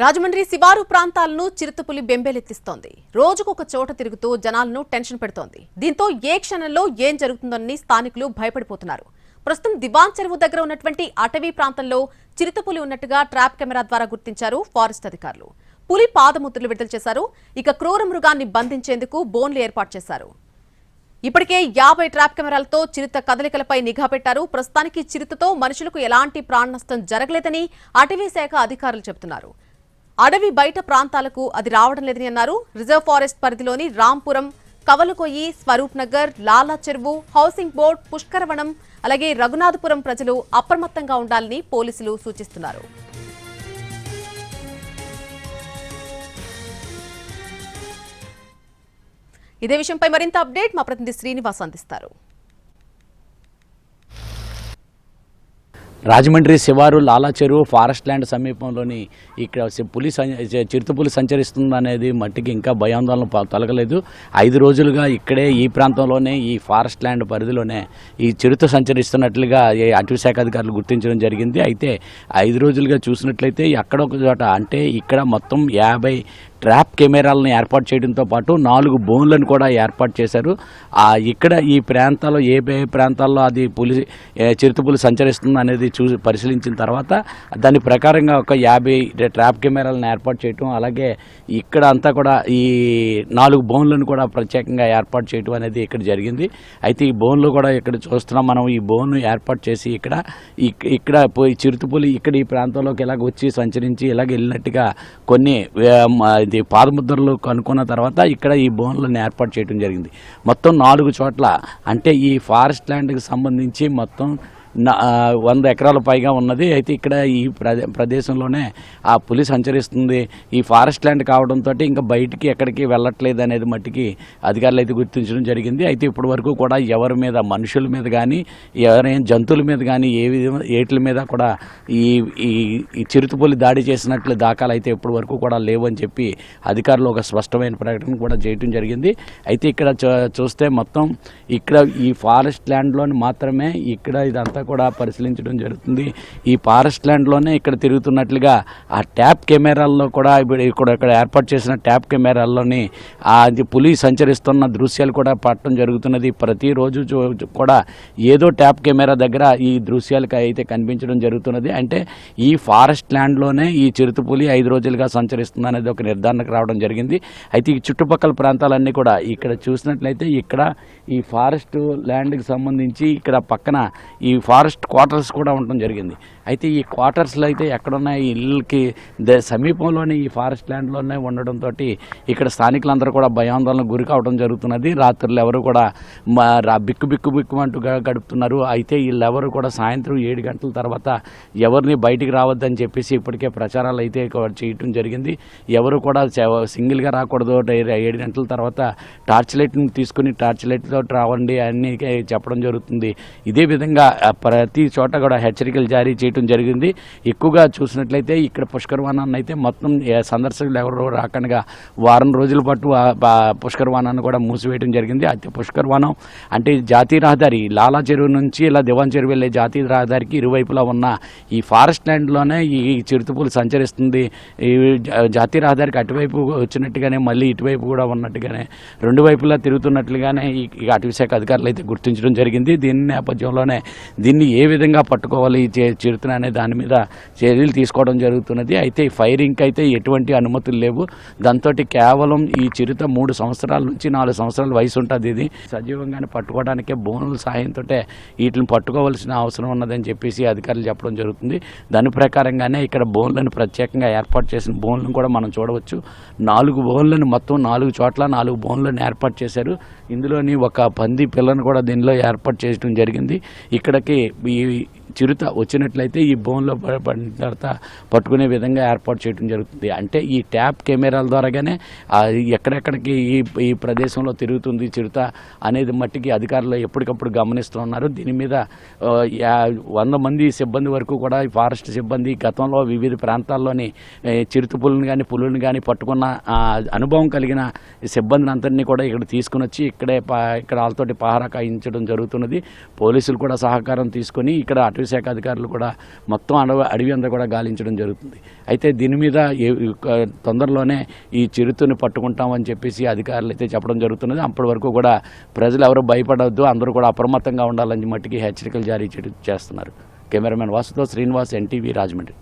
రాజమండ్రి శివారు ప్రాంతాలను చిరుతపులి బెంబేలెత్తిస్తోంది. రోజుకొక చోట తిరుగుతూ జనాలను టెన్షన్ పెడుతోంది. దీంతో ఏ క్షణంలో ఏం జరుగుతుందని స్థానికులు భయపడిపోతున్నారు. ప్రస్తుతం దివాన్ చెరువు దగ్గర ఉన్నటువంటి అటవీ ప్రాంతంలో చిరుతపులి ఉన్నట్టుగా ట్రాప్ కెమెరా ద్వారా గుర్తించారు ఫారెస్ట్ అధికారులు. పులి పాదముద్రలు విడుదల చేశారు. ఇక క్రూర మృగాన్ని బంధించేందుకు బోన్లు ఏర్పాటు చేశారు. ఇప్పటికే యాభై ట్రాప్ కెమెరాలతో చిరుత కదలికలపై నిఘా పెట్టారు. ప్రస్తుతానికి చిరుతతో మనుషులకు ఎలాంటి ప్రాణ నష్టం జరగలేదని అటవీ శాఖ అధికారులు చెబుతున్నారు. అడవి బయట ప్రాంతాలకు అది రావడం లేదని అన్నారు. రిజర్వ్ ఫారెస్ట్ పరిధిలోని రాంపురం కవలకొయ్యి స్వరూప్ నగర్ లాలా చెరువు హౌసింగ్ బోర్డ్ పుష్కరవనం అలాగే రఘునాథపురం ప్రజలు అప్రమత్తంగా ఉండాలని పోలీసులు సూచిస్తున్నారు. ఇదే విషయంపై మరింత అప్డేట్ మా ప్రతినిధి శ్రీనివాస్ అందిస్తారు. రాజమండ్రి శివారు లాలా చెరువు ఫారెస్ట్ ల్యాండ్ సమీపంలోని ఇక్కడ పులి చిరుతపులి సంచరిస్తుంది అనేది మట్టికి ఇంకా భయాందోళన తొలగలేదు. ఐదు రోజులుగా ఇక్కడే ఈ ప్రాంతంలోనే ఈ ఫారెస్ట్ ల్యాండ్ పరిధిలోనే ఈ చిరుత సంచరిస్తున్నట్లుగా ఈ శాఖ అధికారులు గుర్తించడం జరిగింది. అయితే ఐదు రోజులుగా చూసినట్లయితే ఎక్కడొక చోట అంటే ఇక్కడ మొత్తం యాభై ట్రాప్ కెమెరాలను ఏర్పాటు చేయడంతో పాటు నాలుగు బోన్లను కూడా ఏర్పాటు చేశారు. ఇక్కడ ఈ ప్రాంతాల్లో ఏ ప్రాంతాల్లో అది పులి చిరుతపులి సంచరిస్తుంది అనేది చూసి పరిశీలించిన తర్వాత దాని ప్రకారంగా ఒక యాభై ట్రాప్ కెమెరాలను ఏర్పాటు చేయటం అలాగే ఇక్కడ అంతా కూడా ఈ నాలుగు బోన్లను కూడా ప్రత్యేకంగా ఏర్పాటు చేయటం అనేది ఇక్కడ జరిగింది. అయితే ఈ బోన్లు కూడా ఇక్కడ చూస్తున్నాం మనం ఈ బోన్ ఏర్పాటు చేసి ఇక్కడ ఇక్కడ పోయి చిరుతపులి ఇక్కడ ఈ ప్రాంతంలోకి ఇలాగ వచ్చి సంచరించి ఇలాగ వెళ్ళినట్టుగా కొన్ని వే- పాదముద్రలు కనుక్కున్న తర్వాత ఇక్కడ ఈ బోన్లను ఏర్పాటు చేయడం జరిగింది. మొత్తం నాలుగు చోట్ల అంటే ఈ ఫారెస్ట్ ల్యాండ్కి సంబంధించి మొత్తం వంద ఎకరాల పైగా ఉన్నది. అయితే ఇక్కడ ఈ ప్రదేశంలోనే ఆ పులి సంచరిస్తుంది. ఈ ఫారెస్ట్ ల్యాండ్ కావడంతో ఇంకా బయటికి ఎక్కడికి వెళ్ళట్లేదు అనేది మట్టికి అధికారులు అయితే గుర్తించడం జరిగింది. అయితే ఇప్పటి వరకు కూడా ఎవరి మీద మనుషుల మీద కానీ ఎవరైనా జంతువుల మీద కానీ ఏ విధంగా ఏట్ల మీద కూడా ఈ ఈ చిరుతపులి దాడి చేసినట్లు దాఖలు అయితే ఇప్పటి వరకు కూడా లేవని చెప్పి అధికారులు ఒక స్పష్టమైన ప్రకటన కూడా చేయడం జరిగింది. అయితే ఇక్కడ చూస్తే మొత్తం ఇక్కడ ఈ ఫారెస్ట్ ల్యాండ్లోని మాత్రమే ఇక్కడ ఇదంతా కూడా పరిశీలించడం జరుగుతుంది. ఈ ఫారెస్ట్ ల్యాండ్లోనే ఇక్కడ తిరుగుతున్నట్లుగా ఆ ట్యాప్ కెమెరాల్లో కూడా ఇప్పుడు ఇక్కడ ఇక్కడ ఏర్పాటు చేసిన ట్యాప్ కెమెరాల్లోని ఆ అది పులి సంచరిస్తున్న దృశ్యాలు కూడా పట్టడం జరుగుతున్నది. ప్రతిరోజు చూ- కూడా ఏదో ట్యాప్ కెమెరా దగ్గర ఈ దృశ్యాలకు అయితే కనిపించడం జరుగుతున్నది. అంటే ఈ ఫారెస్ట్ ల్యాండ్లోనే ఈ చిరుతపులి ఐదు రోజులుగా సంచరిస్తుంది అనేది ఒక నిర్ధారణకు రావడం జరిగింది. అయితే ఈ చుట్టుపక్కల ప్రాంతాలన్నీ కూడా ఇక్కడ చూసినట్లయితే ఇక్కడ ఈ ఫారెస్ట్ ల్యాండ్కి సంబంధించి ఇక్కడ పక్కన ఈ ఫారెస్ట్ క్వార్టర్స్ కూడా ఉండడం జరిగింది. అయితే ఈ క్వార్టర్స్లో అయితే ఎక్కడున్నాయి? ఈ ఇళ్ళకి సమీపంలోనే ఈ ఫారెస్ట్ ల్యాండ్లోనే ఉండడంతో ఇక్కడ స్థానికులందరూ కూడా భయాందోళన గురి కావడం జరుగుతున్నది. రాత్రులు ఎవరు కూడా మా రా బిక్కు బిక్కు బిక్కు అంటూ గడుపుతున్నారు. అయితే వీళ్ళెవరు కూడా సాయంత్రం ఏడు గంటల తర్వాత ఎవరిని బయటికి రావద్దని చెప్పేసి ఇప్పటికే ప్రచారాలు అయితే చేయటం జరిగింది. ఎవరు కూడా సింగిల్గా రాకూడదు. ఏడు గంటల తర్వాత టార్చ్ లైట్ని తీసుకుని టార్చ్ లైట్తో రావండి అన్ని చెప్పడం జరుగుతుంది. ఇదే విధంగా ప్రతి చోట కూడా హెచ్చరికలు జారీ చేయడం జరిగింది. ఎక్కువగా చూసినట్లయితే ఇక్కడ పుష్కరవానాన్ని అయితే మొత్తం సందర్శకులు ఎవరు రాకుండా వారం రోజుల పాటు ఆ పుష్కరవానాన్ని కూడా మూసివేయడం జరిగింది. అయితే పుష్కరవానం అంటే జాతీయ రహదారి లాలా చెరువు నుంచి ఇలా దివాన్ చెరువు వెళ్ళే జాతీయ రహదారికి ఇరువైపులా ఉన్న ఈ ఫారెస్ట్ ల్యాండ్లోనే ఈ చిరుతపులు సంచరిస్తుంది. ఈ జా- జాతీయ రహదారికి అటువైపు వచ్చినట్టుగానే మళ్ళీ ఇటువైపు కూడా ఉన్నట్టుగానే రెండు వైపులా తిరుగుతున్నట్లుగానే ఈ ఈ అటవీ శాఖ అధికారులు అయితే గుర్తించడం జరిగింది. దీని నేపథ్యంలోనే దీన్ని ఏ విధంగా పట్టుకోవాలి ఈ చే- చిరుతను అనే దాని మీద చర్యలు తీసుకోవడం జరుగుతున్నది. అయితే ఈ ఫైరింగ్కి అయితే ఎటువంటి అనుమతులు లేవు. దాంతో కేవలం ఈ చిరుత మూడు సంవత్సరాల నుంచి నాలుగు సంవత్సరాల వయసు ఉంటుంది ఇది. సజీవంగానే పట్టుకోవడానికే బోనుల సాయంతో వీటిని పట్టుకోవాల్సిన అవసరం ఉన్నదని చెప్పేసి అధికారులు చెప్పడం జరుగుతుంది. దాని ప్రకారంగానే ఇక్కడ బోన్లను ప్రత్యేకంగా ఏర్పాటు చేసిన బోన్లను కూడా మనం చూడవచ్చు. నాలుగు బోన్లను మొత్తం నాలుగు చోట్ల నాలుగు బోన్లను ఏర్పాటు చేశారు. ఇందులోని ఒక పంది పిల్లను కూడా దీనిలో ఏర్పాటు చేయడం జరిగింది. ఇక్కడికి ఈ చిరుత వచ్చినట్లయితే ఈ బోన్లో పడిన తర్వాత పట్టుకునే విధంగా ఏర్పాటు చేయడం జరుగుతుంది. అంటే ఈ ట్యాప్ కెమెరాల ద్వారాగానే ఎక్కడెక్కడికి ఈ ఈ ప్రదేశంలో తిరుగుతుంది చిరుత అనేది మట్టికి అధికారులు ఎప్పటికప్పుడు గమనిస్తున్నారు దీని మీద వంద మంది సిబ్బంది వరకు కూడా ఫారెస్ట్ సిబ్బంది గతంలో వివిధ ప్రాంతాల్లోని చిరుత పులుని కానీ పులుని కానీ పట్టుకున్న అనుభవం కలిగిన సిబ్బందిని అందరినీ కూడా ఇక్కడ తీసుకుని వచ్చి ఇక్కడే పా ఇక్కడ వాళ్ళతోటి పహారా కాయించడం జరుగుతున్నది. పోలీసులు కూడా సహకారం తీసుకొని ఇక్కడ అటు అటవీ శాఖ అధికారులు కూడా మొత్తం అడవి అడవి అంతా కూడా గాలించడం జరుగుతుంది. అయితే దీని మీద తొందరలోనే ఈ చిరుతని పట్టుకుంటామని చెప్పేసి అధికారులు అయితే చెప్పడం జరుగుతున్నది. అప్పటి వరకు కూడా ప్రజలు ఎవరు భయపడవద్దు అందరూ కూడా అప్రమత్తంగా ఉండాలని మట్టికి హెచ్చరికలు జారీ చేస్తున్నారు. కెమెరామెన్ వాసుతో శ్రీనివాస్ ఎన్టీవీ రాజమండ్రి.